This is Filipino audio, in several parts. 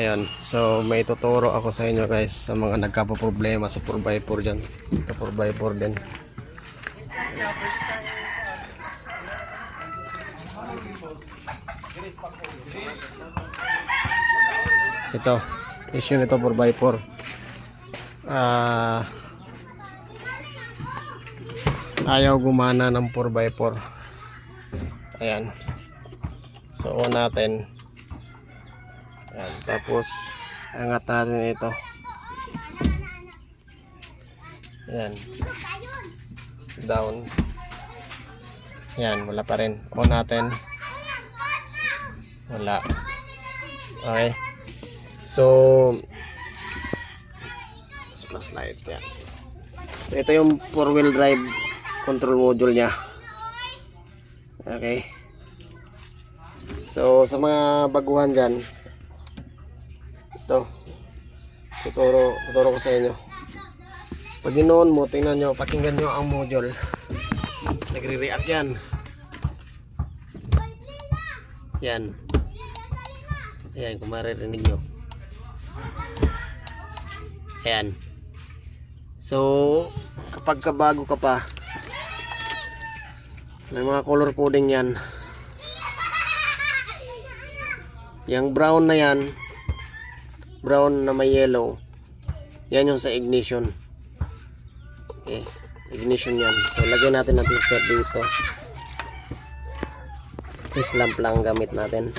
Ayan, so may tuturo ako sa inyo guys sa mga nagkapoproblema sa 4x4 dyan. Ito 4x4 din. Ito, issue nito 4x4. Ah, ayaw gumana ng 4x4. Ayan. So, natin. Ayan. Tapos, angat natin ito. Ayan. Down. Ayan, wala pa rin. On natin. Wala. Okay. So, plus light yan. So, ito yung four wheel drive control module niya. Okay. So, sa mga baguhan dyan, ito, tuturo, tuturo ko sa inyo. Pag ginoon mo, tingnan nyo, pakinggan nyo ang module. Nagre-react yan. Yan. Ayan, kung maririnig nyo. Ayan. So, kapag kabago ka pa, may mga color coding yan. Yang brown na yan, brown na may yellow, yan yung sa ignition. Okay, ignition yan. So, lagyan natin ng tester dito. Test lamp lang ang gamit natin.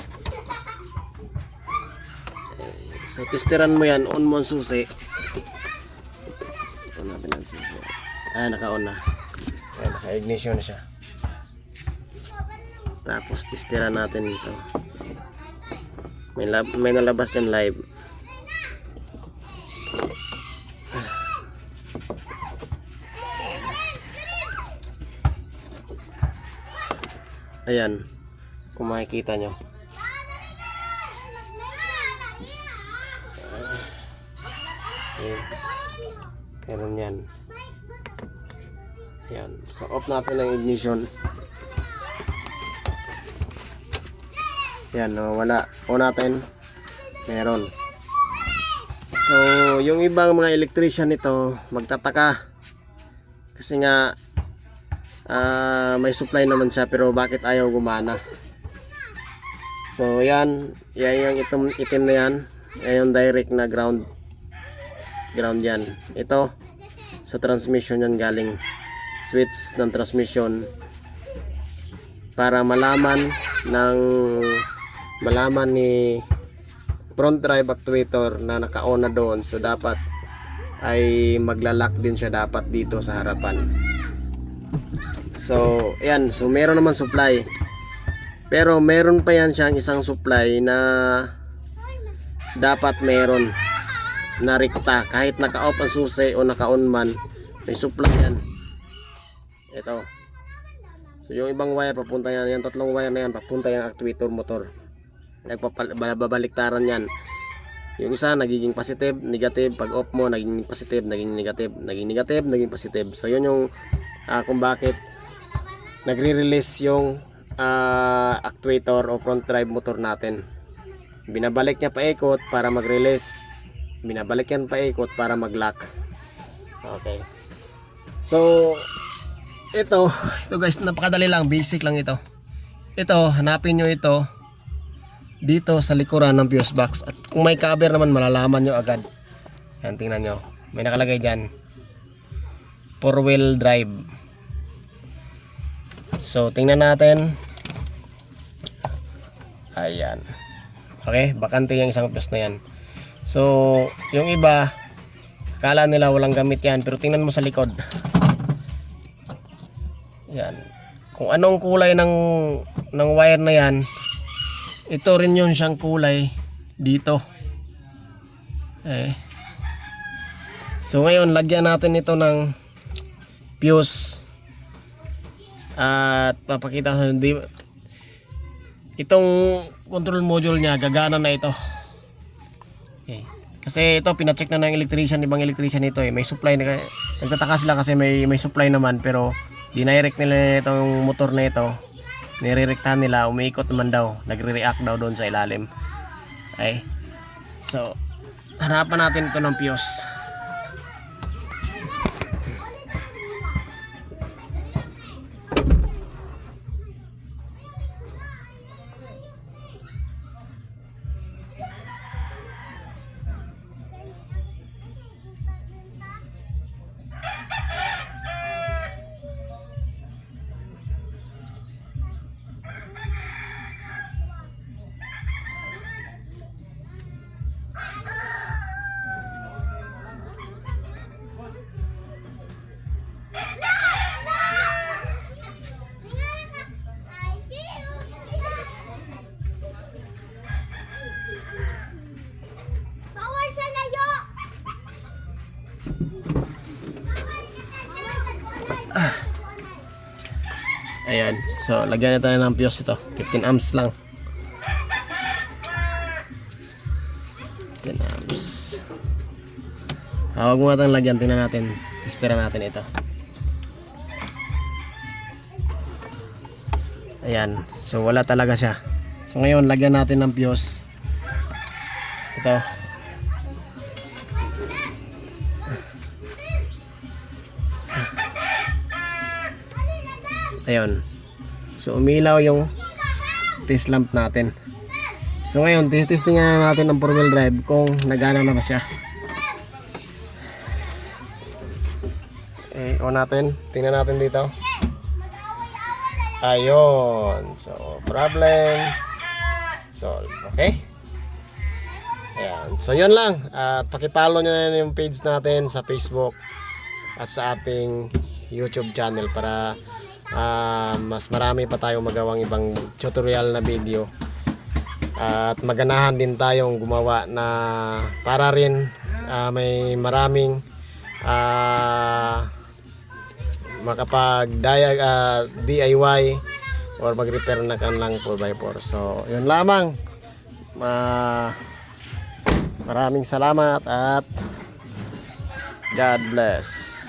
Okay, So, testeran mo yan, on mo ang susi. Ito natin ang susi. Ah, naka-on na. Ayan, naka-ignition na siya. Tapos, testeran natin ito. May, lab, may nalabas yan live. Ayan. Kung makikita nyo. Ayan. Meron yan. Ayan. So, off natin ang ignition. Yan, no, wala. O natin, meron. So, yung ibang mga electrician nito, magtataka. Kasi nga, ah, may supply naman siya, pero bakit ayaw gumana? So, yan. Yan yung itim, itim na yan. Yan yung direct na ground. Ground yan. Ito, sa transmission yan galing. Switch ng transmission para malaman ng malaman ni front drive actuator na naka-on na doon so dapat ay maglalak din siya dapat dito sa harapan so yan. So meron naman supply. Pero meron pa yan siyang isang supply na dapat meron na rekta kahit naka-off ang susi o naka-on man may supply yan. Ito. So yung ibang wire papunta yan, yung tatlong wire na yan papunta yung actuator motor. Nagbabaliktaran yan. Yung isa nagiging positive, negative, pag off mo naging positive, naging negative, naging negative, naging positive. So yun yung ah, kung bakit nagre-release yung ah, actuator o front drive motor natin. Binabalik niya paikot para mag-release. Binabalik yan paikot para mag-lock. Okay. So, ito, ito guys, napakadali lang, basic lang ito. Ito, hanapin nyo ito dito sa likuran ng fuse box. At kung may cover naman, malalaman nyo agad. Yan, tingnan nyo. May nakalagay dyan. Four wheel drive. So, tingnan natin. Ayan. Okay, bakante yung isang fuse na yan. So, yung iba, akala nila walang gamit yan. Pero tingnan mo sa likod. Yan. Kung anong kulay ng ng wire na yan, ito rin yun siyang kulay dito. Eh. So ngayon, lagyan natin ito ng fuse. At papakita ko di itong control module niya gagana na ito. Okay. Kasi ito pina-check na ng electrician, ibang electrician ito eh. May supply na nagtataka sila kasi may may supply naman pero dinirect nila itong motor na ito nirerektahan nila umiikot naman daw nagre-react daw doon sa ilalim ay So, hanapan natin ito ng fuse. Ayan. So, lagyan na tayo ng fuse ito. 15 amps lang. 15 amps. Hawag mo natin lagyan. Tingnan natin. Testera natin ito. Ayan. So, wala talaga siya. So, ngayon, lagyan natin ng fuse. Ito. Ayun. So, umilaw yung test lamp natin. So, ngayon, test-testing nga natin ng 4 wheel drive kung nagana na ba siya. Eh, on natin. Tingnan natin dito. Ayun. So, problem solved. Okay? Ayan. So, yun lang. At pakipollow nyo na yung page natin sa Facebook at sa ating YouTube channel para ah, mas marami pa tayong magawang ibang tutorial na video. At maganahan din tayong gumawa na para rin ah, may maraming ah, makapag ah, DIY or mag-repair na kanilang 4x4. So, yun lamang. Ma maraming salamat at God bless.